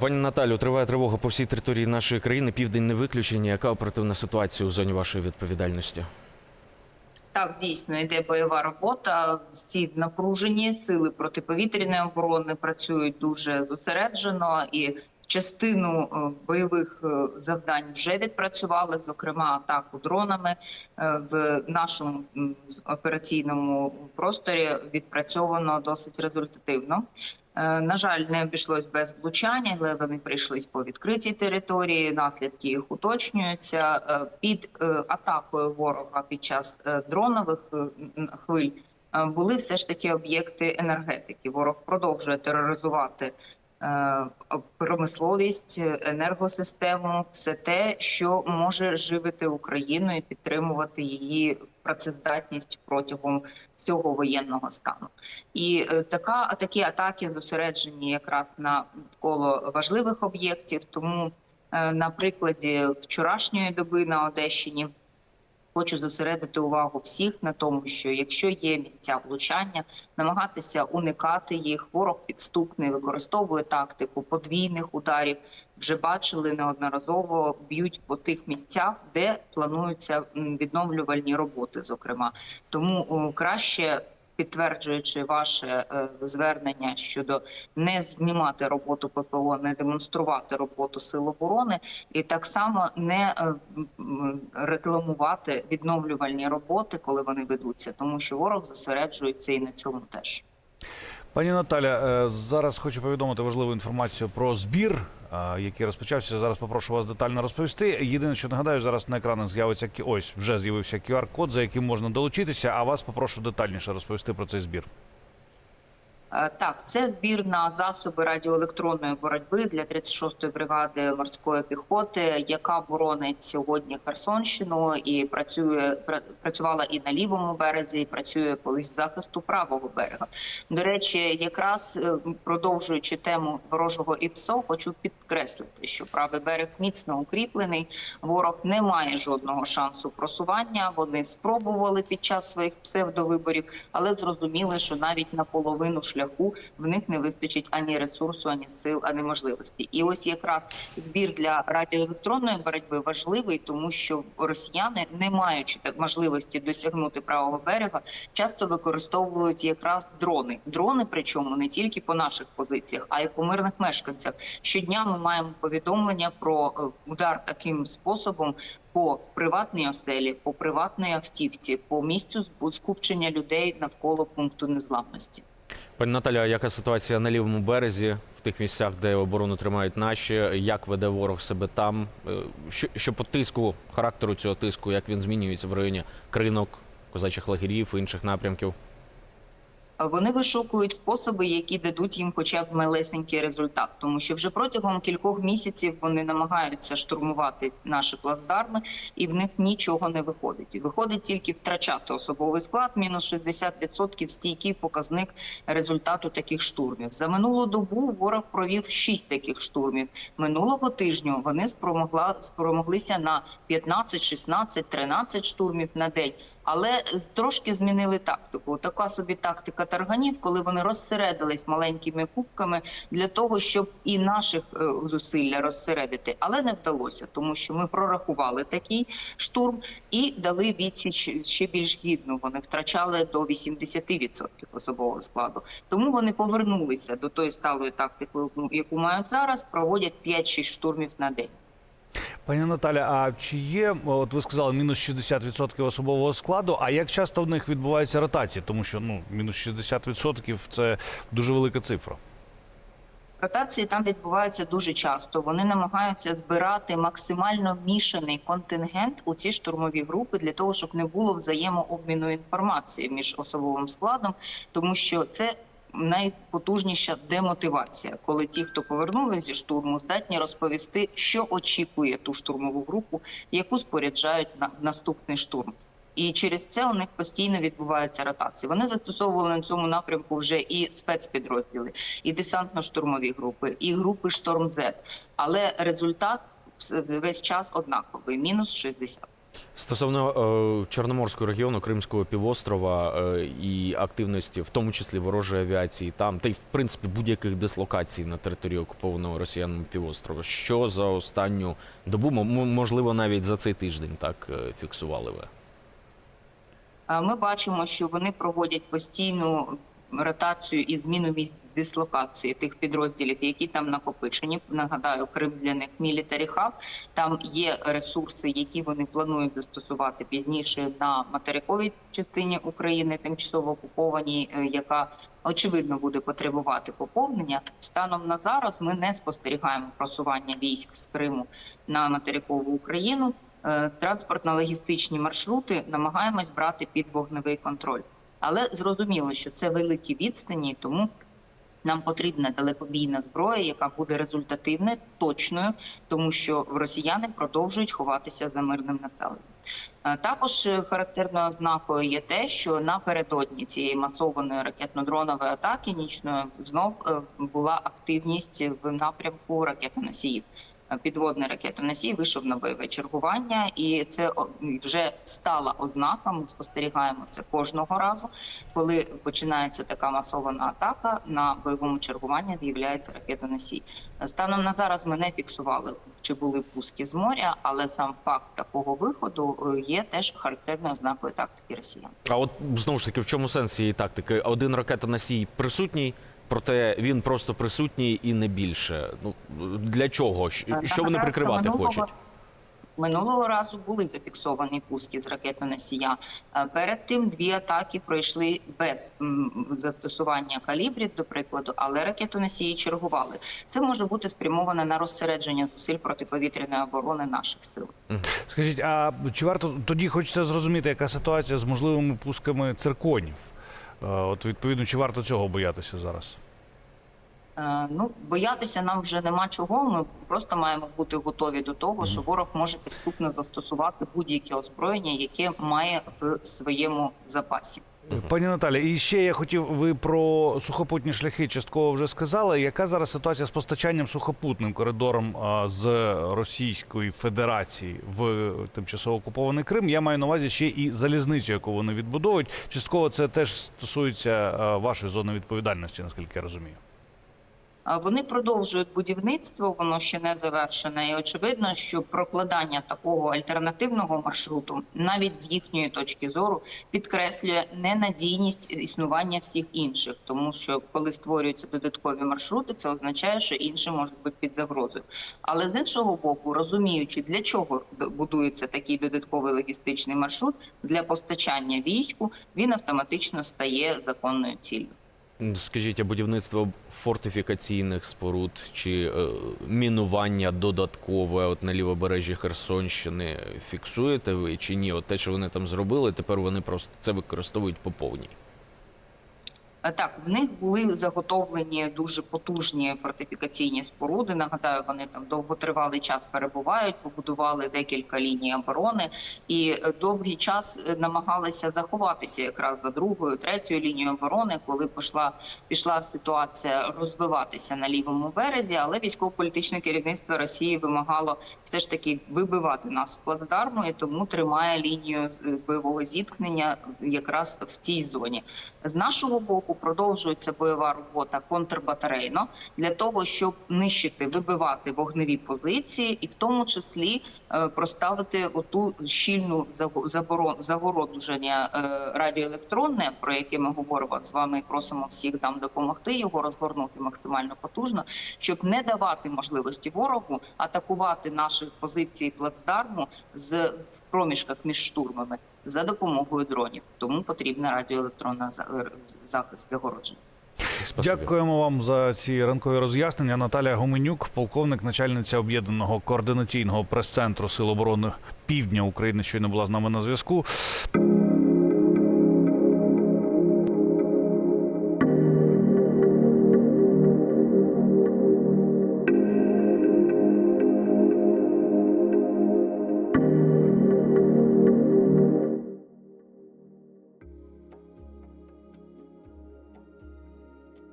Пані Наталю, триває тривога по всій території нашої країни. Південь не виключення. Яка оперативна ситуація у зоні вашої відповідальності? Так, дійсно йде бойова робота. Всі напружені сили протиповітряної оборони працюють дуже зосереджено і. Частину е, бойових е, завдань вже відпрацювали, зокрема атаку дронами Е, в нашому операційному просторі відпрацьовано досить результативно. Е, На жаль, не обійшлось без влучання, але вони прийшлись по відкритій території. Наслідки їх уточнюються Е, під е, атакою ворога під час дронових хвиль. Були все ж таки об'єкти енергетики. Ворог продовжує тероризувати промисловість, е, енергосистему, все те, що може живити Україну і підтримувати її працездатність протягом всього воєнного стану. І е, така такі атаки зосереджені якраз на коло важливих об'єктів. Тому е, на прикладі вчорашньої доби на Одещині хочу зосередити увагу всіх на тому, що якщо є місця влучання, намагатися уникати їх. Ворог підступний використовує тактику подвійних ударів. Вже бачили неодноразово б'ють по тих місцях, де плануються відновлювальні роботи. Зокрема, тому краще. Підтверджуючи ваше е, звернення щодо не знімати роботу ППО, не демонструвати роботу сил оборони, і так само не е, рекламувати відновлювальні роботи, коли вони ведуться, тому що ворог зосереджується і на цьому теж. Пані Наталя, е, зараз хочу повідомити важливу інформацію про збір, який розпочався. Зараз попрошу вас детально розповісти. Єдине, що нагадаю, зараз на екранах з'явиться ось вже з'явився QR-код, за яким можна долучитися. А вас попрошу детальніше розповісти про цей збір. Е, Так, це збір на засоби радіоелектронної боротьби для 36-ї бригади морської піхоти, яка боронить сьогодні Херсонщину і працює пра- працювала і на лівому березі, і працює по захисту правого берега. До речі, якраз е, продовжуючи тему ворожого ІПСО, хочу підкреслити, що правий берег міцно укріплений. Ворог не має жодного шансу просування. Вони спробували під час своїх псевдовиборів, але зрозуміли, що навіть на половину шляху в них не вистачить ані ресурсу, ані сил, ані можливості. І ось якраз збір для радіоелектронної боротьби важливий, тому що росіяни, не маючи так можливості досягнути правого берега, часто використовують якраз дрони. Дрони, причому не тільки по наших позиціях, а й по мирних мешканцях. Щодня ми маємо повідомлення про е, удар таким способом. По приватній оселі, по приватній автівці, по місцю скупчення людей навколо пункту незламності. Пані Наталя, яка ситуація на лівому березі, в тих місцях, де оборону тримають наші? Як веде ворог себе там? Е, Що, що по тиску, характеру цього тиску, як він змінюється в районі кринок, козачих лагерів інших напрямків? Вони вишукують способи, які дадуть їм хоча б малесенький результат, тому що вже протягом кількох місяців вони намагаються штурмувати наші плацдарми, і в них нічого не виходить. І Виходить тільки втрачати особовий склад, мінус 60% стійкий показник результату таких штурмів. За минулу добу ворог провів 6 таких штурмів. Минулого тижня вони спромогла спромоглися на 15, 16, 13 штурмів на день. Але трошки змінили тактику. Така собі тактика тарганів, коли вони розсередились маленькими кубками для того, щоб і наших е, зусилля розсередити, але не вдалося, тому що ми прорахували такий штурм і дали відсіч ще більш гідну. Вони втрачали до 80% особового складу. Тому вони повернулися до тої сталої тактики, яку мають зараз. Проводять 5-6 штурмів на день. Пані Наталя, а чи є, от ви сказали, мінус 60% особового складу? А як часто в них відбуваються ротації? Тому що ну мінус 60% – це дуже велика цифра. Ротації там відбуваються дуже часто. Вони намагаються збирати максимально мішаний контингент у ці штурмові групи для того, щоб не було взаємообміну інформації між особовим складом, тому що це. Найпотужніша демотивація, коли ті, хто повернулися зі штурму, здатні розповісти, що очікує ту штурмову групу, яку споряджають на наступний штурм. І через це у них постійно відбуваються ротації. Вони застосовували на цьому напрямку вже і спецпідрозділи, і десантно-штурмові групи, і групи Шторм З. Але результат весь час однаковий мінус 60. Стосовно е, Чорноморського регіону, Кримського півострова е, і активності, в тому числі ворожої авіації, там та й в принципі будь-яких дислокацій на території окупованого росіянами півострова. Що за останню добу, можливо, навіть за цей тиждень так е, фіксували ви? Ми бачимо, що вони проводять постійну ротацію і зміну місць дислокації тих підрозділів, які там накопичені. Нагадаю, Крим для них мілітарі хаб. Там є ресурси, які вони планують застосувати пізніше на материковій частині України, тимчасово окупованій, е, яка очевидно буде потребувати поповнення. Станом на зараз ми не спостерігаємо просування військ з Криму на материкову Україну. Е, Транспортно-логістичні маршрути намагаємось брати під вогневий контроль. Але зрозуміло, що це великі відстані, тому нам потрібна далекобійна зброя, яка буде результативною, точною, тому що росіяни продовжують ховатися за мирним населенням. Е, Також е, характерною ознакою є те, що напередодні цієї масованої ракетно-дронової атаки нічної знов е, була активність в напрямку ракетоносіїв. Е, Підводний ракетоносій вийшов на бойове чергування, і це вже стала ознака. Ми спостерігаємо це кожного разу, коли починається така масована атака. На бойовому чергуванні з'являється ракетоносій. Станом на зараз ми не фіксували, чи були пуски з моря, але сам факт такого виходу е, є теж характерною ознакою тактики росіян. А от знову ж таки, в чому сенс цієї тактики? Один ракетоносій присутній, проте він просто присутній і не більше. Ну для чого? Що вони прикривати минулого- хочуть? Минулого разу були зафіксовані пуски з ракетоносія. Е, Перед тим дві атаки пройшли без застосування калібрів, до прикладу, але ракетоносії чергували. Це може бути спрямоване на розсередження зусиль протиповітряної оборони наших сил. Скажіть, а чи варто тоді хочеться зрозуміти, яка ситуація з можливими пусками цирконів? Е, От відповідно, чи варто цього боятися зараз? Е, Ну, боятися нам вже нема чого. Ми просто маємо бути готові до того, що ворог може підступно застосувати будь-яке озброєння, яке має в своєму запасі. Пані Наталі, і ще я хотів, ви про сухопутні шляхи частково вже сказали. Яка зараз ситуація з постачанням сухопутним коридором з Російської Федерації в тимчасово окупований Крим? Я маю на увазі ще і залізницю, яку вони відбудовують. Частково це теж стосується вашої зони відповідальності, наскільки я розумію. Вони продовжують будівництво, воно ще не завершене. І очевидно, що прокладання такого альтернативного маршруту, навіть з їхньої точки зору, підкреслює ненадійність існування всіх інших, тому що коли створюються додаткові маршрути, це означає, що інші можуть бути під загрозою. Але з іншого боку, розуміючи, для чого будується такий додатковий логістичний маршрут для постачання війську, він автоматично стає законною ціллю. Скажіть, а будівництво фортифікаційних споруд чи е, мінування додаткове от на лівобережжі Херсонщини фіксуєте ви чи ні? От те, що вони там зробили, тепер вони просто це використовують по повній. Е, Так, в них були заготовлені дуже потужні фортифікаційні споруди. Нагадаю, вони там довготривалий час перебувають, побудували декілька ліній оборони і е, довгий час е, намагалися заховатися якраз за другою, третьою лінією оборони, коли пішла пішла ситуація розвиватися на лівому березі. Але військово-політичне керівництво Росії вимагало все ж таки вибивати нас з плацдарму, і тому тримає лінію бойового зіткнення якраз в тій зоні. З нашого боку продовжується бойова робота контрбатарейно для того, щоб нищити, вибивати вогневі позиції, і в тому числі е, проставити оту щільну заго- загородження е, радіоелектронне, про яке ми говоримо з вами і просимо всіх нам допомогти його розгорнути максимально потужно, щоб не давати можливості ворогу атакувати наші позиції плацдарму з проміжках між штурмами за допомогою дронів. Тому потрібна радіоелектронна е, захист загородження. Спасибі. Дякуємо вам за ці ранкові роз'яснення. Наталія Гоменюк, полковник, начальниця об'єднаного координаційного прес-центру Сил оборони Півдня України, щойно була з нами на зв'язку.